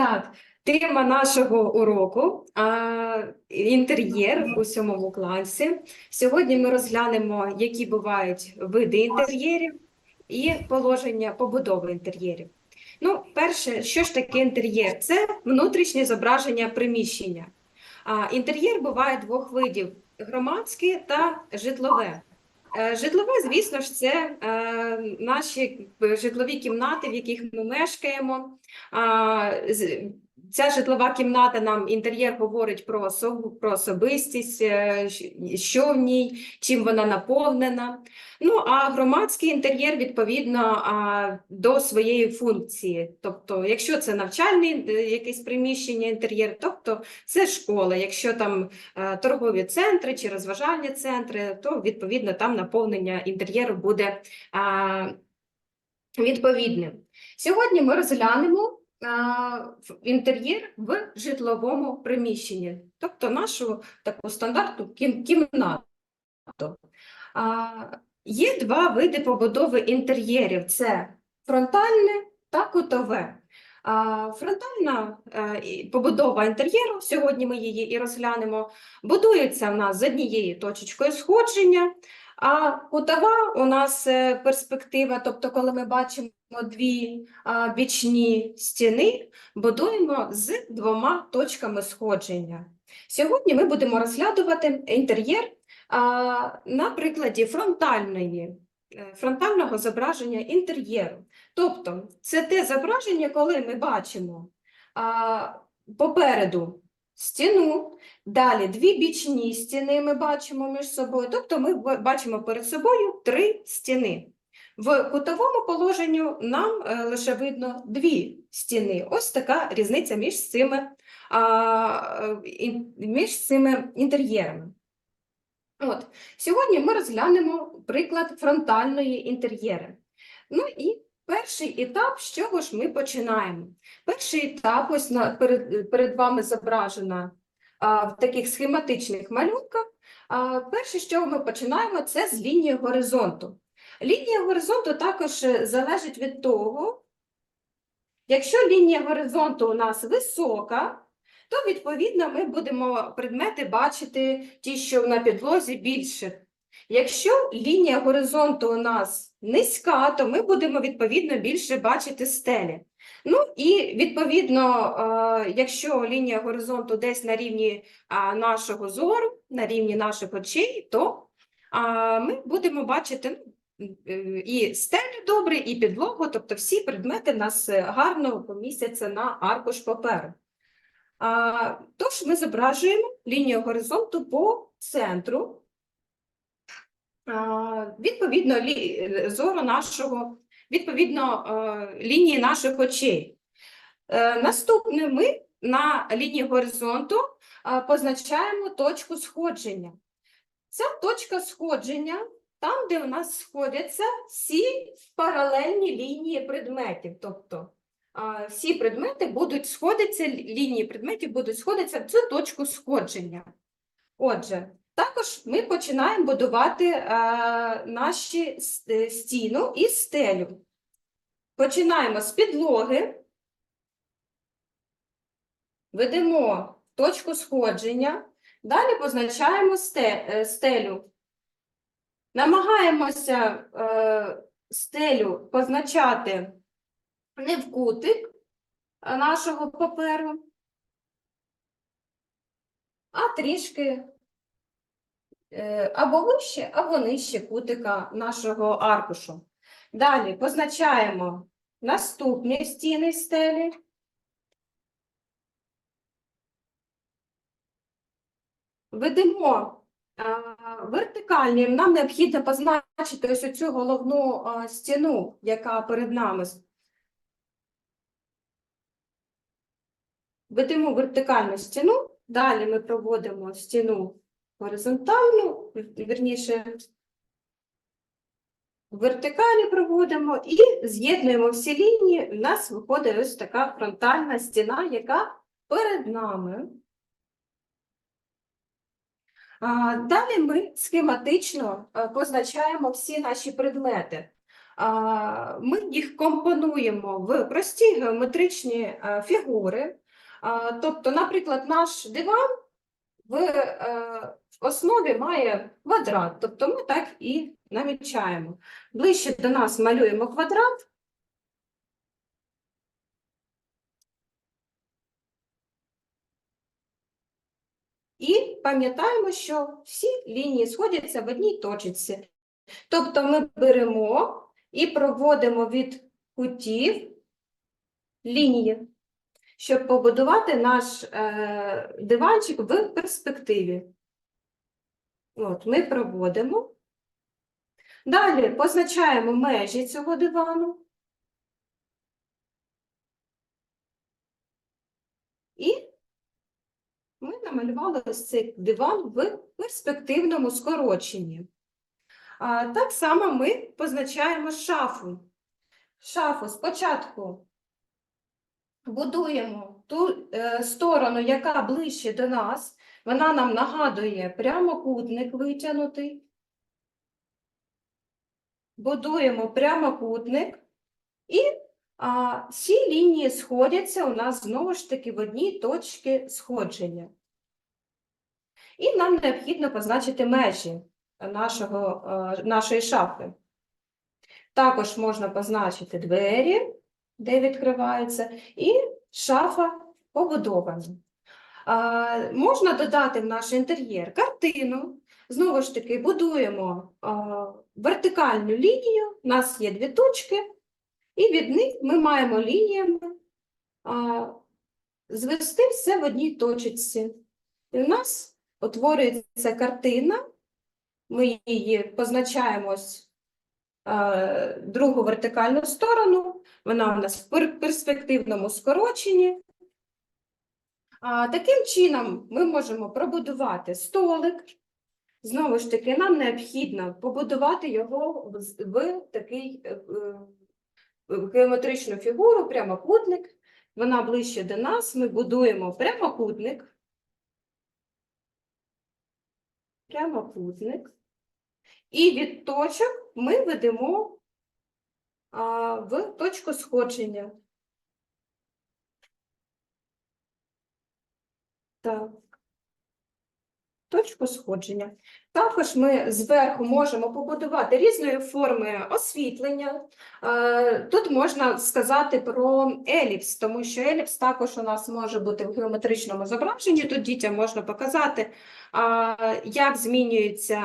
Так, тема нашого уроку а, інтер'єр у сьомому класі. Сьогодні ми розглянемо, які бувають види інтер'єрів і положення побудови інтер'єрів. Ну, перше, що ж таке інтер'єр? Це внутрішнє зображення приміщення. А, інтер'єр буває двох видів: громадське та житлове. Е, Житлове, звісно ж, це е, наші житлові кімнати, в яких ми мешкаємо. Ця житлова кімната нам інтер'єр говорить про особу, про особистість, е, що в ній, чим вона наповнена. Ну а громадський інтер'єр відповідно до своєї функції. Тобто, якщо це навчальний е, якесь приміщення, інтер'єр, тобто це школа. Якщо там е, торгові центри чи розважальні центри, то відповідно там наповнення інтер'єру буде відповідним. Сьогодні ми розглянемо інтер'єр в житловому приміщенні, тобто нашу таку стандартну кім- кімнату. Є два види побудови інтер'єрів: це фронтальне та кутове. Фронтальна е, побудова інтер'єру, сьогодні ми її і розглянемо, будується в нас з однією точечкою сходження, а кутова у нас е, перспектива, тобто, коли ми бачимо дві бічні стіни, будуємо з двома точками сходження. Сьогодні ми будемо розглядувати інтер'єр на прикладі фронтальної, е, фронтального зображення інтер'єру. Тобто, це те зображення, коли ми бачимо попереду стіну, далі дві бічні стіни ми бачимо між собою, тобто ми бачимо перед собою три стіни. В кутовому положенню нам е, лише видно дві стіни. Ось така різниця між цими, а, е, між цими інтер'єрами. От, сьогодні ми розглянемо приклад фронтальної інтер'єри. Ну і перший етап, з чого ж ми починаємо? Перший етап, ось на, перед, перед вами зображена а, в таких схематичних малюнках. А, перше, з чого ми починаємо, це з лінії горизонту. Лінія горизонту також е, залежить від того, якщо лінія горизонту у нас висока, то відповідно ми будемо предмети бачити ті, що на підлозі більше. Якщо лінія горизонту у нас низька, то ми будемо відповідно більше бачити стелі. Ну і відповідно, е, якщо лінія горизонту десь на рівні нашого зору, на рівні наших очей, то ми будемо бачити ну, е, і стелю добре, і підлогу, тобто всі предмети нас е, гарно помістяться на аркуш паперу. Тож ми зображуємо лінію горизонту по центру, відповідно е, зору нашого, відповідно е, лінії наших очей. Е, Наступне ми на лінії горизонту позначаємо точку сходження. Ця точка сходження там, де у нас сходяться всі паралельні лінії предметів. Тобто всі предмети будуть сходитися, лінії предметів будуть сходитися в цю точку сходження. Отже, також ми починаємо будувати а, наші е, стіну і стелю. Починаємо з підлоги, ведемо точку сходження, далі позначаємо е, стелю. Намагаємося е, стелю позначати не в кутик нашого паперу, а трішки е, або вище, або нижче кутика нашого аркушу. Далі позначаємо наступні стіни стелі. Ведемо а, вертикальні. Нам необхідно позначити ось оцю головну стіну, яка перед нами. Ведемо вертикальну стіну, далі ми проводимо стіну горизонтальну, вір- вірніше, в вертикалі проводимо і з'єднуємо всі лінії. У нас виходить ось така фронтальна стіна, яка перед нами. Далі ми схематично е, позначаємо всі наші предмети. ми їх компонуємо в прості геометричні е, фігури. Тобто, наприклад, наш диван е, в основі має квадрат, тобто ми так і намічаємо. Ближче до нас малюємо квадрат. І пам'ятаємо, що всі лінії сходяться в одній точці. Тобто ми беремо і проводимо від кутів лінії, щоб побудувати наш е, диванчик в перспективі. От, ми проводимо. Далі позначаємо межі цього дивану. І ми намалювали ось цей диван в перспективному скороченні. А, так само ми позначаємо шафу. Шафу спочатку будуємо ту е, сторону, яка ближче до нас. Вона нам нагадує прямокутник витягнутий. Будуємо прямокутник і а, всі лінії сходяться у нас знову ж таки в одній точці сходження. І нам необхідно позначити межі нашого, е, нашої шафи. Також можна позначити двері, де відкриваються, і шафа побудована. Можна додати в наш інтер'єр картину. Знову ж таки, будуємо вертикальну лінію, у нас є дві точки, і від них ми маємо лініями звести все в одній точці. І у нас утворюється картина, ми її позначаємо другу вертикальну сторону, вона у нас в перспективному скороченні. Таким чином ми можемо пробудувати столик. Знову ж таки, нам необхідно побудувати його в, такий е, е, геометричну фігуру, прямокутник. Вона ближче до нас. Ми будуємо прямокутник. Прямокутник. І від точок ми ведемо в точку сходження. Так. Точку сходження. Також ми зверху можемо побудувати різної форми освітлення. Е, Тут можна сказати про еліпс, тому що еліпс також у нас може бути в геометричному зображенні. Тут дітям можна показати, як змінюється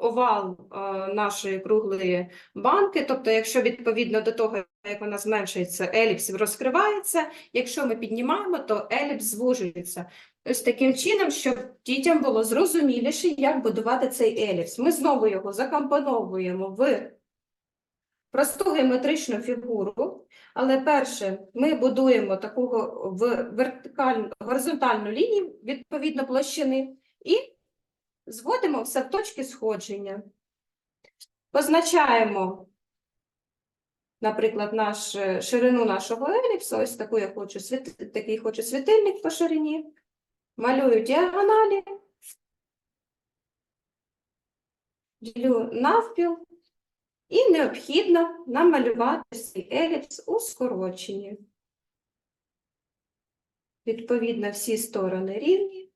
овал е, нашої круглої банки. Тобто, якщо відповідно до того, як вона зменшується, еліпс розкривається. Якщо ми піднімаємо, то еліпс звужується. Ось таким чином, щоб дітям було зрозуміліше, як будувати цей еліпс. Ми знову його закомпоновуємо в просту геометричну фігуру, але перше ми будуємо таку в вертикальну горизонтальну лінію відповідно площини і зводимо все в точки сходження. Позначаємо, наприклад, наш, е, ширину нашого еліпсу, ось таку я хочу такий хочу світильник по ширині. Малюю діагоналі, ділю навпіл, і необхідно намалювати цей еліпс у скороченні. Відповідно, всі сторони рівні.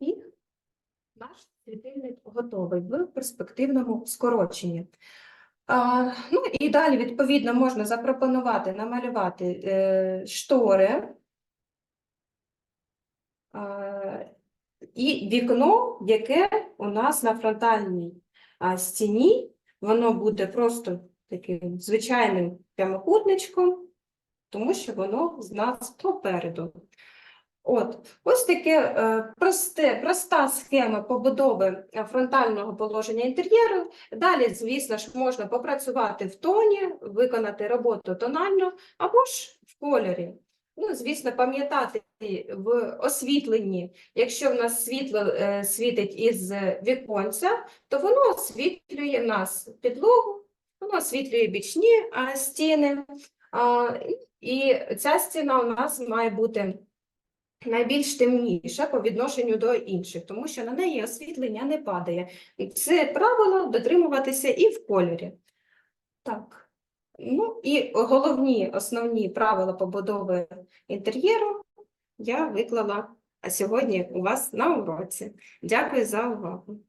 І наш світильник готовий в перспективному скороченні. Ну і далі, відповідно, можна запропонувати намалювати е, штори і вікно, яке у нас на фронтальній стіні, воно буде просто таким звичайним прямокутничком, тому що воно з нас попереду. От, ось таке е, просте, проста схема побудови е, фронтального положення інтер'єру. Далі, звісно ж, можна попрацювати в тоні, виконати роботу тонально або ж в кольорі. Ну, звісно, пам'ятати в освітленні, якщо в нас світло е, світить із віконця, то воно освітлює нас підлогу, воно освітлює бічні а, стіни. А, і ця стіна у нас має бути найбільш темніша по відношенню до інших, тому що на неї освітлення не падає. Це правило дотримуватися і в кольорі. Так. Ну і головні основні правила побудови інтер'єру я виклала сьогодні у вас на уроці. Дякую за увагу.